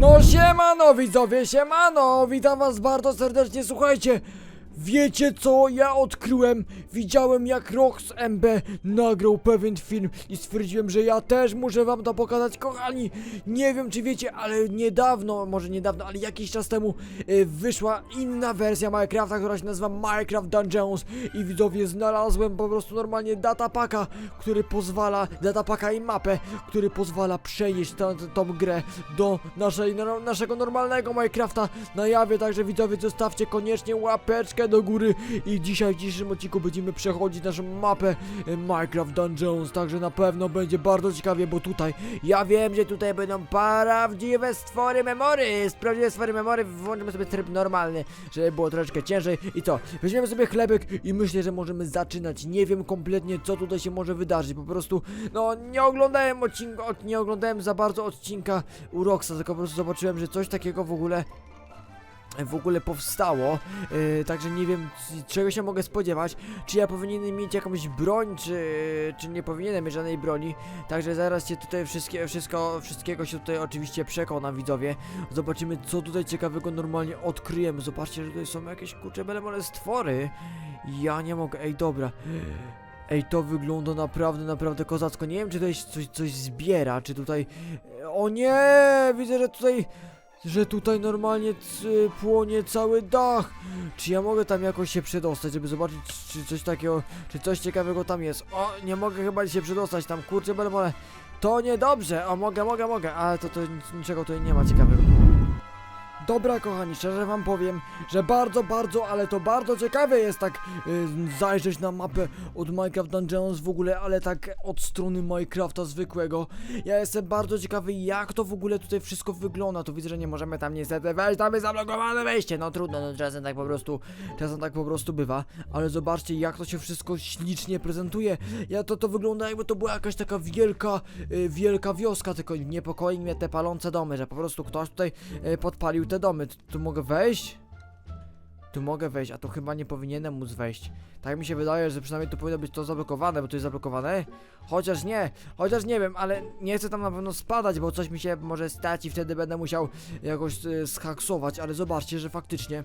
No siemano widzowie, siemano! Witam was bardzo serdecznie, słuchajcie! Wiecie co ja odkryłem? Widziałem jak Rox MB nagrał pewien film i stwierdziłem, że ja też muszę wam to pokazać, kochani! Nie wiem czy wiecie, ale niedawno, może niedawno, ale jakiś czas temu y, wyszła inna wersja Minecrafta, która się nazywa Minecraft Dungeons i widzowie znalazłem po prostu normalnie datapaka, który pozwala, datapaka i mapę, który pozwala przenieść tę- tą grę do naszej, no, naszego normalnego Minecrafta na jawie, także widzowie zostawcie koniecznie łapeczkę do góry i dzisiaj w dzisiejszym odcinku będziemy przechodzić naszą mapę e, Minecraft Dungeons, także na pewno będzie bardzo ciekawie, bo tutaj, ja wiem, że tutaj będą prawdziwe stwory memory, prawdziwe stwory memory, włączymy sobie tryb normalny, żeby było troszeczkę ciężej i co, weźmiemy sobie chlebek i myślę, że możemy zaczynać, nie wiem kompletnie co tutaj się może wydarzyć, po prostu, no nie oglądałem odcinka, od- nie oglądałem za bardzo odcinka u Roxa, tylko po prostu zobaczyłem, że coś takiego w ogóle w ogóle powstało, yy, także nie wiem czego się mogę spodziewać, czy ja powinienem mieć jakąś broń, czy, czy nie powinienem mieć żadnej broni, także zaraz się tutaj wszystkie, wszystko, wszystkiego się tutaj oczywiście przekonam widzowie, zobaczymy co tutaj ciekawego normalnie odkryjemy, zobaczcie, że tutaj są jakieś kurcze belemole stwory, ja nie mogę, ej dobra, Ej, to wygląda naprawdę, naprawdę kozacko. Nie wiem, czy tutaj coś, coś zbiera, czy tutaj... O nie! Widzę, że tutaj... Że tutaj normalnie płonie cały dach. Czy ja mogę tam jakoś się przedostać, żeby zobaczyć, czy coś takiego, czy coś ciekawego tam jest? O, nie mogę chyba się przedostać tam, kurczę, belmole. To niedobrze. O, mogę, mogę, mogę, ale to, to nic, niczego tutaj nie ma ciekawego. Dobra, kochani, szczerze wam powiem, że bardzo, bardzo, ale to bardzo ciekawe jest tak y, zajrzeć na mapę od Minecraft Dungeons w ogóle, ale tak od strony Minecrafta zwykłego. Ja jestem bardzo ciekawy, jak to w ogóle tutaj wszystko wygląda. Tu widzę, że nie możemy tam niestety wejść, tam jest zablokowane wejście. No trudno, no czasem tak po prostu, czasem tak po prostu bywa. Ale zobaczcie, jak to się wszystko ślicznie prezentuje. Ja to, to wygląda jakby to była jakaś taka wielka, y, wielka wioska, tylko niepokoi mnie te palące domy, że po prostu ktoś tutaj y, podpalił te domy. Tu, tu mogę wejść? Tu mogę wejść, a tu chyba nie powinienem móc wejść. Tak mi się wydaje, że przynajmniej tu powinno być to zablokowane, bo to jest zablokowane. Chociaż nie, chociaż nie wiem, ale nie chcę tam na pewno spadać, bo coś mi się może stać i wtedy będę musiał jakoś y, schaksować, ale zobaczcie, że faktycznie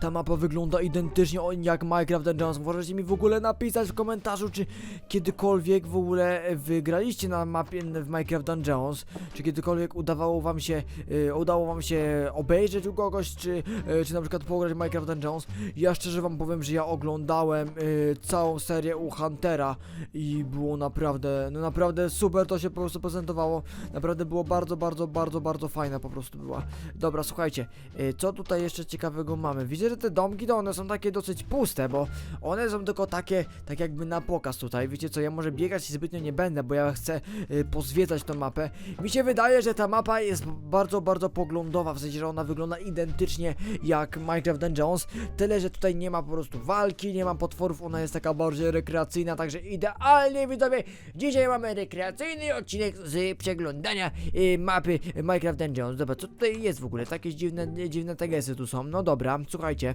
ta mapa wygląda identycznie jak Minecraft Dungeons. Możecie mi w ogóle napisać w komentarzu, czy kiedykolwiek w ogóle wygraliście na mapie w Minecraft Dungeons, czy kiedykolwiek udawało wam się, y, udało wam się obejrzeć u kogoś, czy, y, czy na przykład pograć Minecraft Dungeons. Ja szczerze wam powiem, że ja oglądałem y, całą serię u Huntera i było naprawdę, no naprawdę super to się po prostu prezentowało. Naprawdę było bardzo, bardzo, bardzo, bardzo fajna po prostu była. Dobra, słuchajcie, y, co tutaj jeszcze ciekawego mamy? Że te domki to one są takie dosyć puste, bo one są tylko takie, tak jakby na pokaz tutaj. Wiecie co, ja może biegać zbytnio nie będę, bo ja chcę y, pozwiedzać tą mapę. Mi się wydaje, że ta mapa jest bardzo, bardzo poglądowa, w sensie, że ona wygląda identycznie jak Minecraft Dungeons, tyle, że tutaj nie ma po prostu walki, nie ma potworów, ona jest taka bardziej rekreacyjna, także idealnie widzowie, dzisiaj mamy rekreacyjny odcinek z przeglądania y, mapy Minecraft Dungeons. Dobra, co tutaj jest w ogóle? Takie dziwne, dziwne tegesy tu są. No dobra, słuchajcie.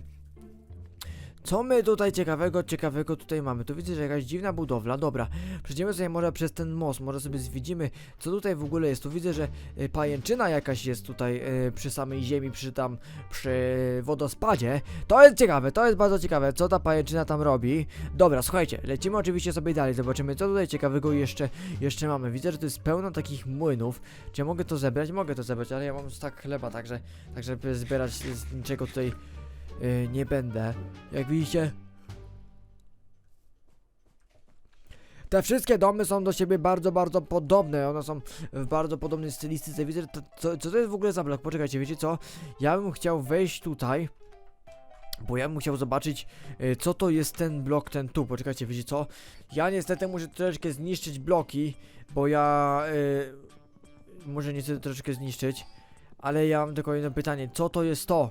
Co my tutaj ciekawego, ciekawego tutaj mamy? Tu widzę, że jakaś dziwna budowla. Dobra, przejdziemy sobie może przez ten most, może sobie zwiedzimy, co tutaj w ogóle jest. Tu widzę, że y, pajęczyna jakaś jest tutaj y, przy samej ziemi, przy tam, przy wodospadzie. To jest ciekawe, to jest bardzo ciekawe, co ta pajęczyna tam robi. Dobra, słuchajcie, lecimy oczywiście sobie dalej, zobaczymy, co tutaj ciekawego jeszcze, jeszcze mamy. Widzę, że to jest pełno takich młynów. Czy ja mogę to zebrać? Mogę to zebrać, ale ja mam tak chleba, także, także zbierać z niczego tutaj y, nie będę. Jak widzicie, Te wszystkie domy są do siebie bardzo, bardzo podobne. One są w bardzo podobnej stylistyce. Widzę, to, co, co to jest w ogóle za blok? Poczekajcie, wiecie co? Ja bym chciał wejść tutaj. Bo ja bym chciał zobaczyć, y, co to jest ten blok, ten tu. Poczekajcie, wiecie co? Ja niestety muszę troszeczkę zniszczyć bloki, bo ja y, muszę niestety troszeczkę zniszczyć. Ale ja mam tylko jedno pytanie, co to jest to?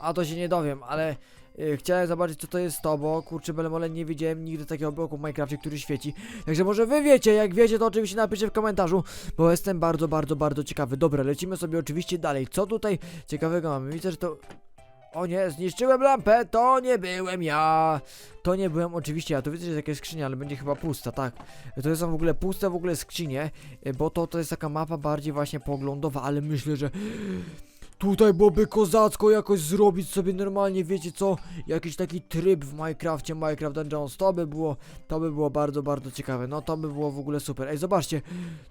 A to się nie dowiem, ale y, chciałem zobaczyć co to jest to, bo kurczę belemole nie widziałem nigdy takiego bloku w Minecrafcie, który świeci. Także może wy wiecie, jak wiecie to oczywiście napiszcie w komentarzu, bo jestem bardzo, bardzo, bardzo ciekawy. Dobra, lecimy sobie oczywiście dalej. Co tutaj ciekawego mamy? Widzę, że to... O nie, zniszczyłem lampę, to nie byłem ja. To nie byłem oczywiście ja, tu widzę, że jest jakaś skrzynia, ale będzie chyba pusta, tak. To są w ogóle puste w ogóle skrzynie, bo to, to jest taka mapa bardziej właśnie poglądowa, ale myślę, że tutaj byłoby kozacko jakoś zrobić sobie normalnie, wiecie co, jakiś taki tryb w Minecrafcie, Minecraft Dungeons, to by było, to by było bardzo, bardzo ciekawe, no to by było w ogóle super. Ej, zobaczcie,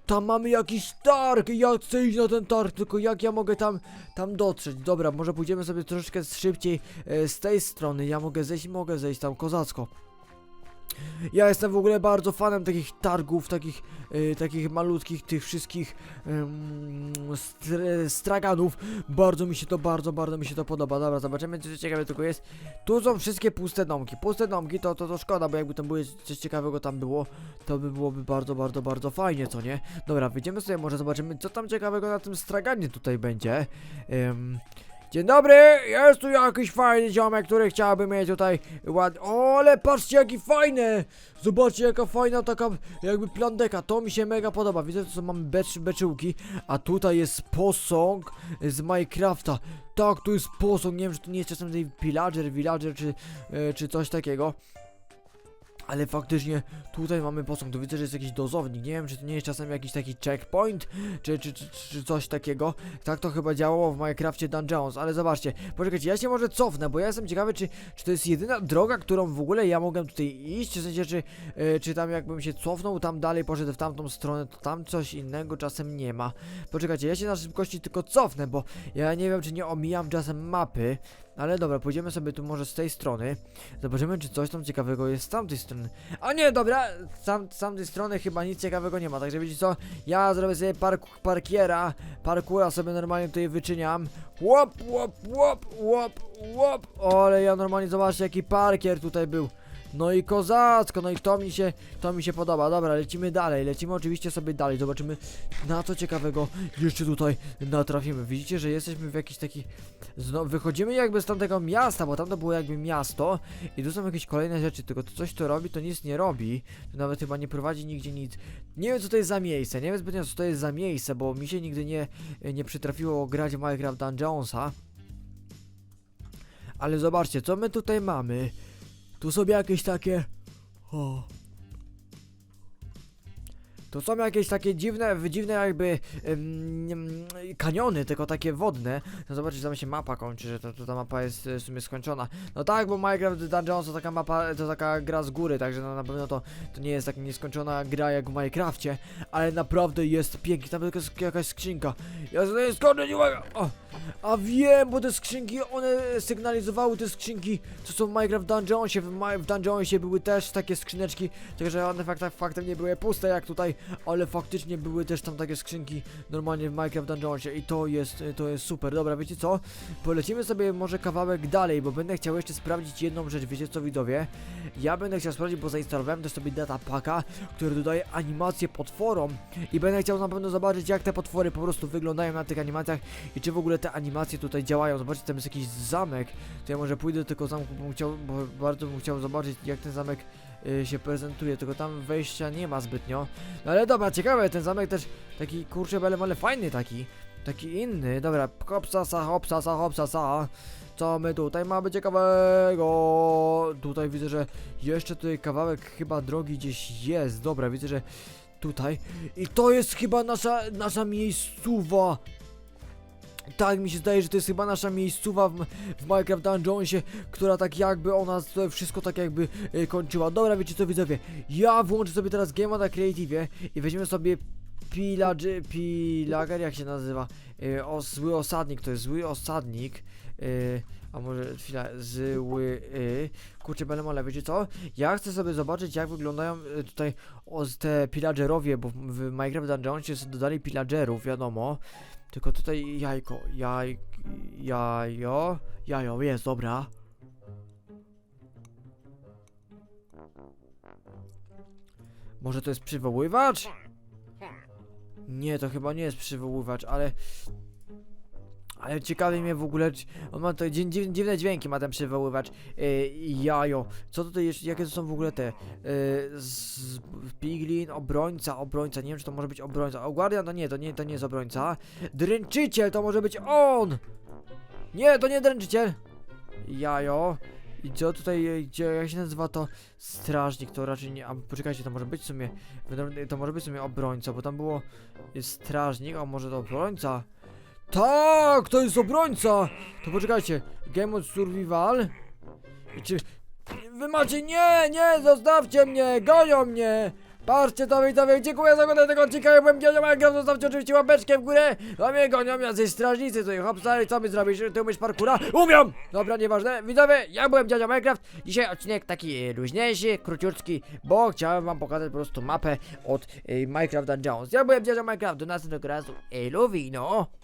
tam mamy jakiś targ, ja chcę iść na ten targ, tylko jak ja mogę tam, tam dotrzeć? Dobra, może pójdziemy sobie troszeczkę szybciej e, z tej strony, ja mogę zejść, mogę zejść tam kozacko. Ja jestem w ogóle bardzo fanem takich targów, takich, e, takich malutkich, tych wszystkich em, str straganów. Bardzo mi się to, bardzo, bardzo mi się to podoba. Dobra, zobaczymy, co ciekawe tylko jest. Tu są wszystkie puste domki. Puste domki to, to, to szkoda, bo jakby tam były coś ciekawego tam było, to by byłoby bardzo, bardzo, bardzo fajnie, co nie? Dobra, wyjdziemy sobie, może zobaczymy, co tam ciekawego na tym straganie tutaj będzie. Em, Dzień dobry, jest tu jakiś fajny ziomek, który chciałby mieć tutaj ład... O, ale patrzcie jaki fajny! Zobaczcie jaka fajna taka jakby plandeka, to mi się mega podoba. Widzę, że mamy becz, beczułki, a tutaj jest posąg z Minecrafta. Tak, tu jest posąg, nie wiem, czy to nie jest czasem tutaj pillager, villager, czy, e, czy coś takiego. Ale faktycznie tutaj mamy posąg, tu widzę, że jest jakiś dozownik, nie wiem czy to nie jest czasem jakiś taki checkpoint, czy, czy, czy, czy coś takiego. Tak to chyba działało w Minecrafcie Dungeons, ale zobaczcie, poczekajcie, ja się może cofnę, bo ja jestem ciekawy, czy, czy to jest jedyna droga, którą w ogóle ja mogę tutaj iść, w sensie, czy, e, czy tam jakbym się cofnął, tam dalej poszedł w tamtą stronę, to tam coś innego czasem nie ma. Poczekajcie, ja się na szybkości tylko cofnę, bo ja nie wiem, czy nie omijam czasem mapy, ale dobra, pójdziemy sobie tu może z tej strony. Zobaczymy, czy coś tam ciekawego jest z tamtej strony. A nie, dobra, z tamtej strony chyba nic ciekawego nie ma, także wiecie co? Ja zrobię sobie park, parkiera, parkura sobie normalnie tutaj wyczyniam. Łop, łop, łop, łop, łop. Ale ja normalnie, zobaczcie, jaki parkier tutaj był. No i kozacko, no i to mi się, to mi się podoba. Dobra, lecimy dalej, lecimy oczywiście sobie dalej, zobaczymy na co ciekawego jeszcze tutaj natrafimy. Widzicie, że jesteśmy w jakiś taki, zno, wychodzimy jakby z tamtego miasta, bo tam to było jakby miasto i tu są jakieś kolejne rzeczy, tylko to coś to robi, to nic nie robi, to nawet chyba nie prowadzi nigdzie nic. Nie wiem co to jest za miejsce, nie wiem zbytnio co to jest za miejsce, bo mi się nigdy nie, nie przytrafiło grać w Minecraft Dungeonsa. Ale zobaczcie, co my tutaj mamy. Tu są jakieś takie... O. To są jakieś takie dziwne, dziwne jakby em, kaniony, tylko takie wodne. No zobaczcie, tam się mapa kończy, że to, to ta mapa jest e, w sumie skończona. No tak, bo Minecraft Dungeons to taka mapa, to taka gra z góry, także no na pewno to, to nie jest taka nieskończona gra jak w Minecrafcie, ale naprawdę jest pięknie. Tam jest jakaś skrzynka. Ja skoczę, nie mogę. O! A wiem, bo te skrzynki, one sygnalizowały te skrzynki, co są w Minecraft Dungeonsie. W, w Dungeonsie były też takie skrzyneczki, tylko że one fakt, faktem nie były puste jak tutaj, ale faktycznie były też tam takie skrzynki normalnie w Minecraft Dungeonsie i to jest, to jest super. Dobra, wiecie co? Polecimy sobie może kawałek dalej, bo będę chciał jeszcze sprawdzić jedną rzecz, wiecie co widzowie? Ja będę chciał sprawdzić, bo zainstalowałem też sobie datapaka, który dodaje animację potworom i będę chciał na pewno zobaczyć jak te potwory po prostu wyglądają na tych animacjach i czy w ogóle te animacje tutaj działają. Zobaczcie, tam jest jakiś zamek, to ja może pójdę tego zamku, bo, bo bardzo bym chciał zobaczyć jak ten zamek y, się prezentuje, tylko tam wejścia nie ma zbytnio. No ale dobra, ciekawe, ten zamek też taki kurczę, ale, ale fajny taki. Taki inny, dobra, hopsasa, hopsasa, hopsasa. Co my tutaj mamy ciekawego? Tutaj widzę, że jeszcze tutaj kawałek chyba drogi gdzieś jest. Dobra, widzę, że tutaj. I to jest chyba nasza, nasza miejscowa. Tak, mi się zdaje, że to jest chyba nasza miejscowa w, w Minecraft Dungeonsie, która tak jakby ona to wszystko tak jakby e, kończyła. Dobra, wiecie co widzowie, ja włączę sobie teraz Game na Creative i weźmiemy sobie Pillager, Pillager, jak się nazywa? E, o, zły osadnik, to jest zły osadnik. E, a może chwila, zły. Y, kurczę, belemole, wiecie co? Ja chcę sobie zobaczyć, jak wyglądają y, tutaj o, te pillagerowie, bo w, Minecraft Dungeonsie dodali pillagerów, wiadomo. Tylko tutaj jajko, jaj, jajo, jajo, jest, dobra. Może to jest przywoływacz? Nie, to chyba nie jest przywoływacz, ale... Ale ciekawi mnie w ogóle, on ma tutaj dziw, dziw, dziwne dźwięki, ma ten przywoływacz. Yy, jajo. Co tutaj jeszcze, jakie to są w ogóle te? Yy, z, piglin, obrońca, obrońca, nie wiem czy to może być obrońca. O, guardian to nie, to nie, to nie jest obrońca. Dręczyciel to może być on! Nie, to nie dręczyciel! jajo. I co tutaj, e, gdzie, jak się nazywa to? Strażnik, to raczej nie, a poczekajcie, to może być w sumie, to może być w sumie obrońca, bo tam było strażnik, a może to obrońca? Tak, to jest obrońca! To poczekajcie, Game Mode Survival? I czy... Wy macie, nie, nie, zostawcie mnie, gonią mnie! Patrzcie to widzowie, dziękuję za oglądanie tego odcinka, ja byłem Minecraft, zostawcie oczywiście łapeczkę w górę, a mnie gonią jacyś strażnicy, tutaj hopsa i co my zrobisz, ty umiesz parkura? Umią! Dobra, nieważne, widzowie, ja byłem Dziadzio Minecraft, dzisiaj odcinek taki luźniejszy, króciutki, bo chciałem wam pokazać po prostu mapę od e, Minecraft Dungeons. Ja byłem Dziadzio Minecraft, do następnego razu, elo wino!